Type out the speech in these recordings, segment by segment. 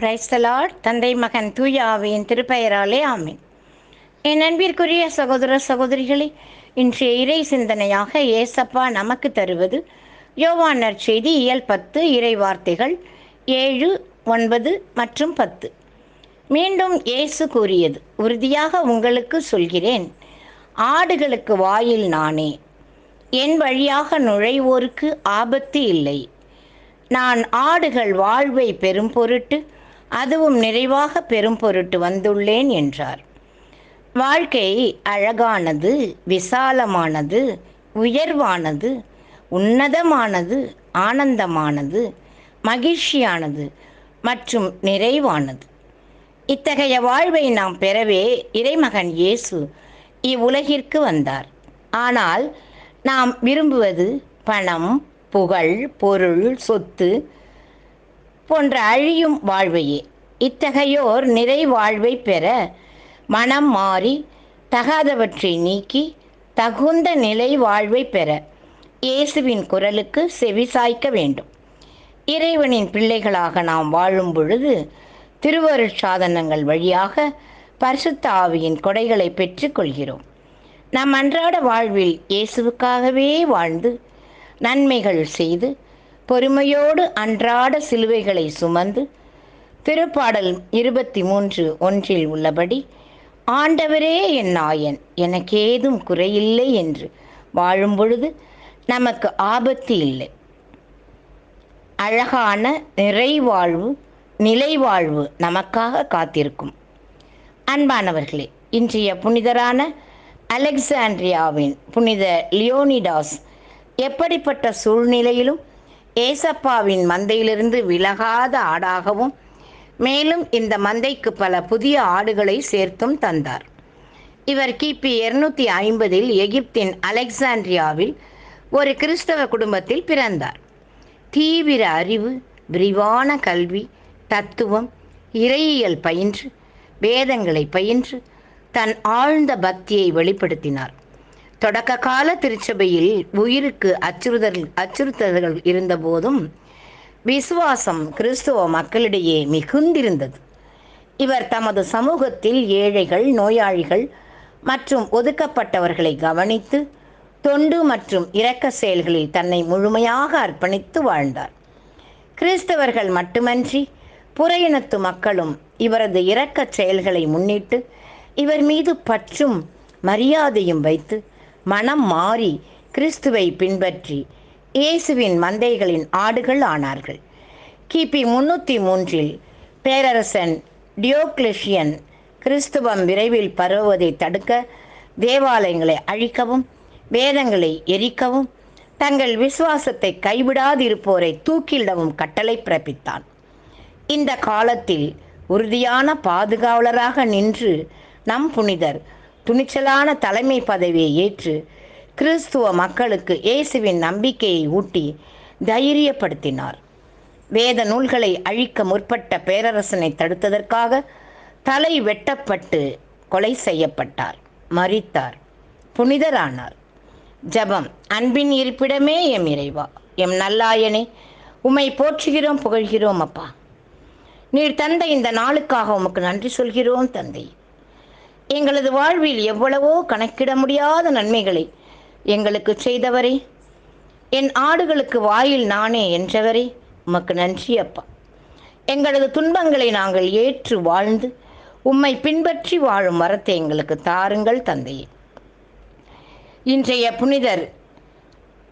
Praise the Lord தந்தை மகன் தூய ஆவியின் திருப்பெயராலே ஆமீன். என் அன்பிற்குரிய சகோதர சகோதரிகளே இன்றைய இறை சிந்தனையாக ஏசப்பா நமக்கு தருவது யோவான் நற்செய்தி இயல் பத்து இறை வார்த்தைகள் ஏழு ஒன்பது மற்றும் பத்து. மீண்டும் இயேசு கூறியது உறுதியாக உங்களுக்கு சொல்கிறேன் ஆடுகளுக்கு வாயில் நானே என் வழியாக நுழைவோருக்கு ஆபத்து இல்லை. நான் ஆடுகள் வாழ்வை பெரும் பொருட்டு அதுவும் நிறைவாக பெரும் பொருட்டு வந்துள்ளேன் என்றார். வாழ்க்கை அழகானது விசாலமானது உயர்வானது உன்னதமானது ஆனந்தமானது மகிழ்ச்சியானது மற்றும் நிறைவானது. இத்தகைய வாழ்வை நாம் பெறவே இறைமகன் இயேசு இவ்வுலகிற்கு வந்தார். ஆனால் நாம் விரும்புவது பணம் புகழ் பொருள் சொத்து போன்ற அழியும் வாழ்வையே. இத்தகையோர் நிறை வாழ்வை பெற மனம் மாறி தகாதவற்றை நீக்கி தகுந்த நிலை வாழ்வை பெற இயேசுவின் குரலுக்கு செவிசாய்க்க வேண்டும். இறைவனின் பிள்ளைகளாக நாம் வாழும் பொழுது திருவருட்சாதனங்கள் வழியாக பரிசுத்த ஆவியின் கொடைகளை பெற்றுக்கொள்கிறோம் நம் அன்றாட வாழ்வில் இயேசுவுக்காகவே வாழ்ந்து நன்மைகள் செய்து பொறுமையோடு அன்றாட சிலுவைகளை சுமந்து திருப்பாடல் இருபத்தி மூன்று ஒன்றில் உள்ளபடி ஆண்டவரே என் நாயன் எனக்கேதும் குறையில்லை என்று வாழும் பொழுது நமக்கு ஆபத்து இல்லை. அழகான நிறைவாழ்வு நிலைவாழ்வு நமக்காக காத்திருக்கும். அன்பானவர்களே இன்றைய புனிதரான அலெக்சாண்ட்ரியாவின் புனித லியோனிடாஸ் எப்படிப்பட்ட சூழ்நிலையிலும் ஏசப்பாவின் மந்தையிலிருந்து விலகாத ஆடாகவும் மேலும் இந்த மந்தைக்கு பல புதிய ஆடுகளை சேர்த்தும் தந்தார். இவர் கிபி இருநூத்தி ஐம்பதில் எகிப்தின் அலெக்சாண்ட்ரியாவில் ஒரு கிறிஸ்தவ குடும்பத்தில் பிறந்தார். தீவிர அறிவு விரிவான கல்வி தத்துவம் இறையியல் பயின்று வேதங்களை பயின்று தன் ஆழ்ந்த பக்தியை வெளிப்படுத்தினார். தொடக்க கால திருச்சபையில் உயிருக்கு அச்சுறுத்தல் அச்சுறுத்தல்கள் இருந்த போதும் விசுவாசம் கிறிஸ்துவ மக்களிடையே மிகுந்திருந்தது. இவர் தமது சமூகத்தில் ஏழைகள் நோயாளிகள் மற்றும் ஒதுக்கப்பட்டவர்களை கவனித்து தொண்டு மற்றும் இரக்க செயல்களில் தன்னை முழுமையாக அர்ப்பணித்து வாழ்ந்தார். கிறிஸ்தவர்கள் மட்டுமன்றி புற இனத்து மக்களும் இவரது இரக்க செயல்களை முன்னிட்டு இவர் மீது பற்றும் மரியாதையும் வைத்து மனம் மாறி கிறிஸ்துவை பின்பற்றி இயேசுவின் மந்தைகளின் ஆடுகள் ஆனார்கள். கிபி முன்னூற்றி மூன்றில் பேரரசன் டியோக்ளிஷியன் கிறிஸ்துவம் விரைவில் பரவுவதை தடுக்க தேவாலயங்களை அழிக்கவும் வேதங்களை எரிக்கவும் தங்கள் விசுவாசத்தை கைவிடாதிருப்போரை தூக்கிலிடவும் கட்டளை பிறப்பித்தான். இந்த காலத்தில் உறுதியான பாதுகாவலராக நின்று நம் புனிதர் துணிச்சலான தலைமை பதவியை ஏற்று கிறிஸ்துவ மக்களுக்கு இயேசுவின் நம்பிக்கையை ஊட்டி தைரியப்படுத்தினார். வேத நூல்களை அழிக்க முற்பட்ட பேரரசனை தடுத்ததற்காக தலை வெட்டப்பட்டு கொலை செய்யப்பட்டார். மறித்தார் புனிதரானார். ஜபம் அன்பின் இருப்பிடமே எம் இறைவா. எம் நல்லாயனே உம்மை போற்றுகிறோம் புகழ்கிறோம் அப்பா. நீர் தந்த இந்த நாளுக்காக உமக்கு நன்றி சொல்கிறோம் தந்தை. எங்களது வாழ்வில் எவ்வளவோ கணக்கிட முடியாத நன்மைகளை எங்களுக்கு செய்தவரே. என் ஆடுகளுக்கு வாயில் நானே என்றவரே. உமக்கு நன்றி அப்பா. எங்களது துன்பங்களை நாங்கள் ஏற்று வாழ்ந்து உம்மை பின்பற்றி வாழும் வரத்தை எங்களுக்கு தாருங்கள் தந்தையே. இன்றைய புனிதர்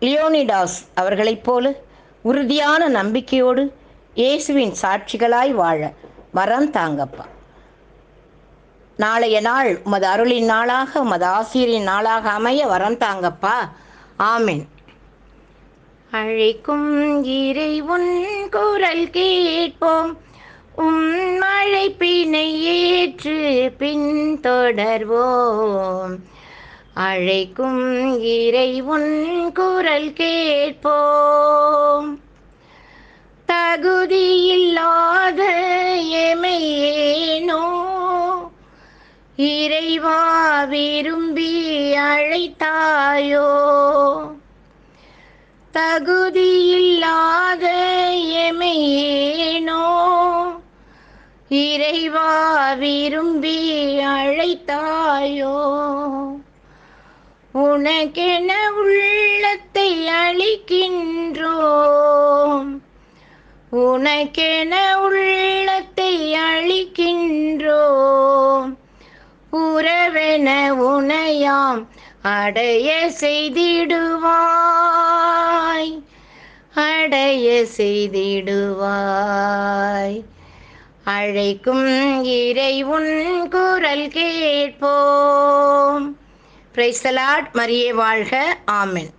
லியோனிடாஸ் அவர்களைப் போல உறுதியான நம்பிக்கையோடு இயேசுவின் சாட்சிகளாய் வாழ வரம் தாங்கப்பா. நாளைய நாள் உமது அருளின் நாளாக உமது ஆசிரியரின் நாளாக அமைய வரம் தாங்கப்பா ஆமீன். அழைக்கும் இறை உன் குரல் கேட்போம். உம் அழைப்பினை ஏற்று பின்தொடர்வோம் அழைக்கும் இறை உன் குரல் கேட்போம். தகுதியில்லாத எமையேனோ இறைவா விரும்பி அழைத்தாயோ? தகுதியில்லாத எமையேனோ? இறைவா விரும்பி அழைத்தாயோ? உனக்கென உள்ளத்தை அளிக்கின்றோம். உனக்கென உள்ளத்தை அளிக்கின்றோம். புறவென உனையாம் அடைய செய்திடுவாய் அடைய செய்திடுவாய். அழைக்கும் இறைவுன் குரல் கேட்போம். பிரைசலாட் மரியே வாழ்க. ஆமென்.